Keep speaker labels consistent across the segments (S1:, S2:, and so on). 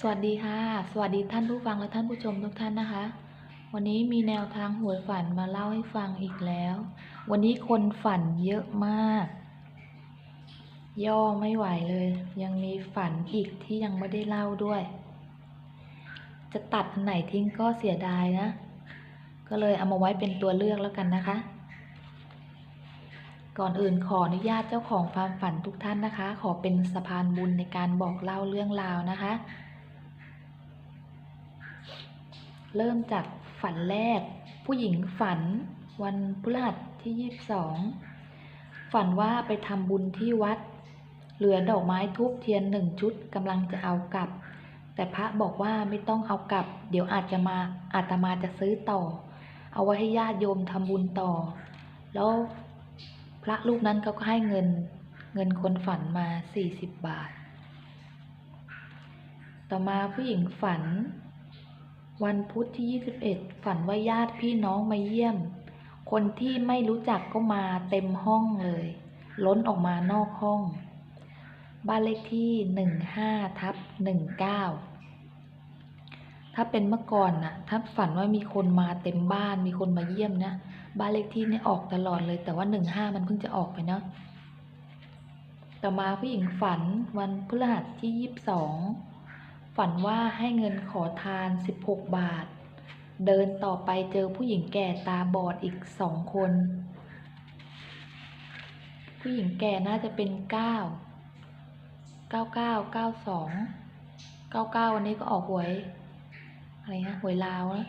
S1: สวัสดีค่ะ สวัสดีท่านผู้ฟังและท่านผู้ชมทุกท่านนะคะ วันนี้มีแนวทางหวยฝันมาเล่าให้ฟังอีกแล้ว วันนี้คนฝันเยอะมาก ย่อไม่ไหวเลย ยังมีฝันอีกที่ยังไม่ได้เล่าด้วย จะตัดไหนทิ้งก็เสียดายนะ ก็เลยเอามาไว้เป็นตัวเลือกแล้วกันนะคะก่อนอื่นขออนุญาตเจ้าของความฝันทุกท่านนะคะ ขอเป็นสะพานบุญในการบอกเล่าเรื่องราวนะคะ เริ่มจากฝันแรก ผู้หญิงฝัน วันพฤหัสที่ 22 ฝันว่าไปทำบุญที่วัด เหลือดอกไม้ทูบเทียนหนึ่งชุดกำลังจะเอากลับ แต่พระบอกว่าไม่ต้องเอากลับ เดี๋ยวอาจจะมาอาตมาจะซื้อต่อ เอาไว้ให้ญาติโยมทำบุญต่อ แล้วพระรูปนั้นเขาก็ให้เงินเงินคนฝันมา 40 บาท ต่อมาผู้หญิงฝัน วันพุธที่ 21 ฝันว่าญาติพี่น้องมาเยี่ยม คนที่ไม่รู้จักก็มาเต็มห้องเลย ล้นออกมานอกห้อง บ้านเลขที่ 15ทับ19 ถ้าเป็นเมื่อก่อนน่ะถ้าฝันว่ามีคนมาเต็มบ้าน มีคนมาเยี่ยมนะ บ้านเลขที่เนี่ยออกตลอดเลย แต่ว่า 15 มันเพิ่งจะออกไปเนาะ ต่อมาผู้หญิงฝันวันพฤหัสที่ 22 ฝันว่าให้เงินขอทาน 16 บาท เดินต่อไปเจอผู้หญิงแก่ตาบอดอีกสองคน ผู้หญิงแก่น่าจะเป็น 9 99 92 99 วันนี้ก็ออกหวย อะไรนะ หวยลาวนะ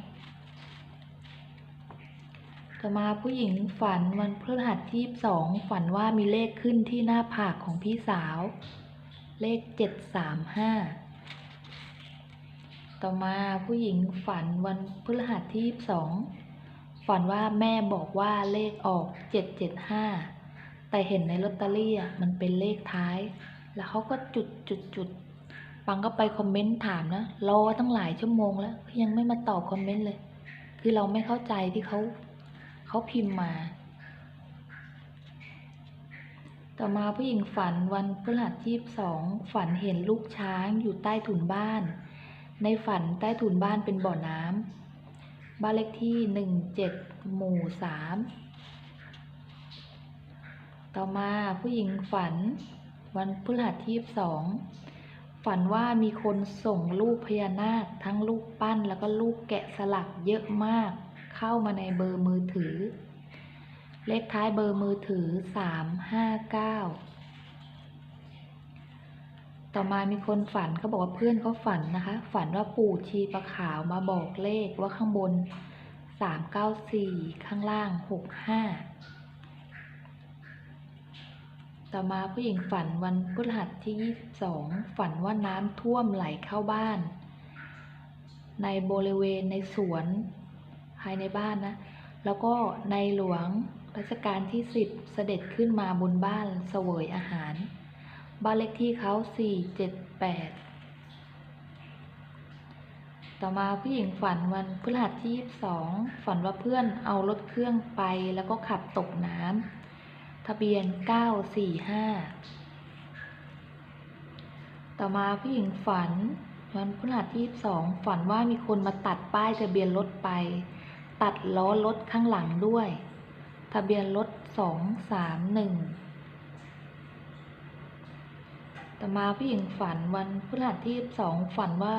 S1: ต่อมาผู้หญิงฝันวันพฤหัสที่22ฝันว่ามีเลขขึ้นที่หน้าผากของพี่สาว เลข 735 ต่อมาผู้หญิงฝันวันพฤหัสที่ 22 ฝันว่าแม่บอกว่าเลขออก 775 แต่เห็นในลอตเตอรี่อะมันเป็นเลขท้าย แล้วเขาก็จุดจุดจุดปังก็ไปคอมเมนต์ถามนะรอตั้งหลายชั่วโมงแล้วยังไม่มาตอบคอมเมนต์เลย คือเราไม่เข้าใจที่เขาเขาพิมพ์มา ต่อมาผู้หญิงฝันวันพฤหัสที่22ฝันเห็นลูกช้างอยู่ใต้ถุนบ้าน ในฝันใต้ถุนบ้านเป็นบ่อน้ำบ้านเลขที่หนึ่งเจ็ดหมู่สามต่อมาผู้หญิงฝัน วันพฤหัสที่สองฝันว่ามีคนส่งรูปพญานาคทั้งรูปปั้นแล้วก็รูปแกะสลักเยอะมาก เข้ามาในเบอร์มือถือ เลขท้ายเบอร์มือถือสามห้าเก้า ต่อมามีคนฝันเขาบอกว่าเพื่อนเขาฝันนะคะ ฝันว่าปู่ชีปลาขาวมาบอกเลขว่าข้างบนสามเก้าสี่ข้างล่างหกห้าต่อมาผู้หญิงฝันวันพฤหัสที่ยี่สิบสองฝันว่าน้ำท่วมไหลเข้าบ้าน ในบริเวณในสวน ภายในบ้านนะ แล้วก็ในหลวงรัชกาลที่สิบเสด็จขึ้นมาบนบ้านเสวยอาหาร บ้านเลขที่เขาสี่เจ็ดแปดต่อมาผู้หญิงฝันวันพฤหัสที่ยี่สิบสองฝันว่าเพื่อนเอารถเครื่องไปแล้วก็ขับตกน้ำทะเบียนเก้าสี่ห้าต่อมาผู้หญิงฝันวันพฤหัสที่ยี่สิบสองฝันว่ามีคนมาตัดป้ายทะเบียนรถไป ตัดล้อรถข้างหลังด้วย ทะเบียนรถสองสามหนึ่ง ต่อมาผู้หญิงฝันวันพฤหัสที่สองฝันว่า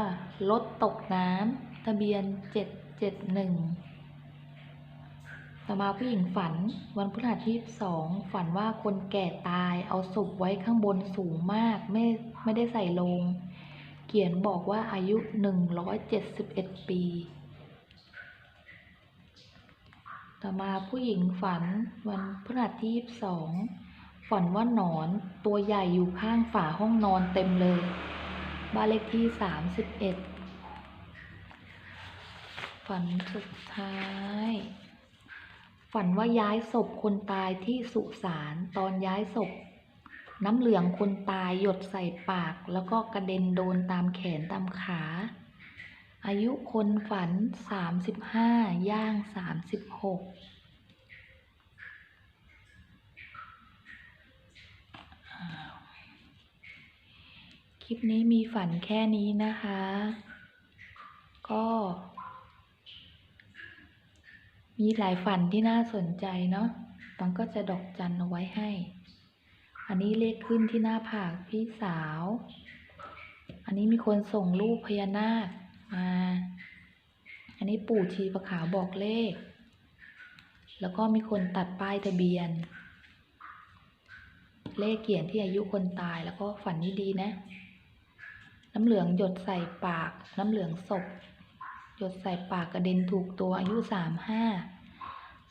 S1: รถตกน้ำทะเบียนเจ็ดเจ็ดหนึ่งต่อมาผู้หญิงฝันวันพฤหัสที่สองฝันว่าคนแก่ตายเอาศพไว้ข้างบนสูงมากไม่ไม่ได้ใส่ลง เขียนบอกว่าอายุหนึ่งร้อยเจ็ดสิบเอ็ดปี ต่อมาผู้หญิงฝันวันพฤหัสที่สอง ฝันว่าหนอนตัวใหญ่อยู่ข้างฝาห้องนอนเต็มเลย บ้านเลขที่สามสิบเอ็ดฝันสุดท้าย ฝันว่าย้ายศพคนตายที่สุสานตอนย้ายศพ น้ำเหลืองคนตายหยดใส่ปาก แล้วก็กระเด็นโดนตามแขนตามขา อายุคนฝันสามสิบห้าย่างสามสิบหก คลิปนี้มีฝันแค่นี้นะคะ ก็ มีหลายฝันที่น่าสนใจเนาะต้องก็จะดอกจันเอาไว้ให้ อันนี้เลขขึ้นที่หน้าผากพี่สาว อันนี้มีคนส่งรูปพญานาคมา อันนี้ปู่ชีประขาวบอกเลข แล้วก็มีคนตัดป้ายทะเบียนเลขเขียนที่อายุคนตายแล้วก็ฝันนี้ดีนะ น้ำเหลืองหยดใส่ปาก น้ำเหลืองศพ หยดใส่ปากกระเด็นถูกตัวอายุสามห้า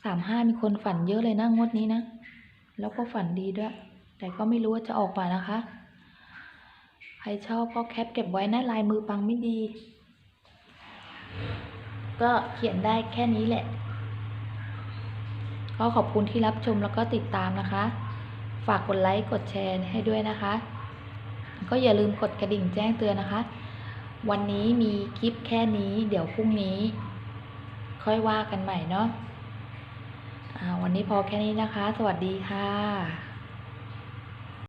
S1: สามห้ามีคนฝันเยอะเลยนะงวดนี้นะ แล้วก็ฝันดีด้วย แต่ก็ไม่รู้ว่าจะออกมานะคะ ใครชอบก็แคปเก็บไว้นะลายมือปังไม่ดี ก็เขียนได้แค่นี้แหละ ก็ขอบคุณที่รับชมแล้วก็ติดตามนะคะ ฝากกดไลค์กดแชร์ให้ด้วยนะคะ ก็อย่าลืมกดกระดิ่งแจ้งเตือนนะคะ วันนี้มีคลิปแค่นี้ เดี๋ยวพรุ่งนี้ ค่อยว่ากันใหม่เนาะอ่าวันนี้พอแค่นี้นะคะ สวัสดีค่ะ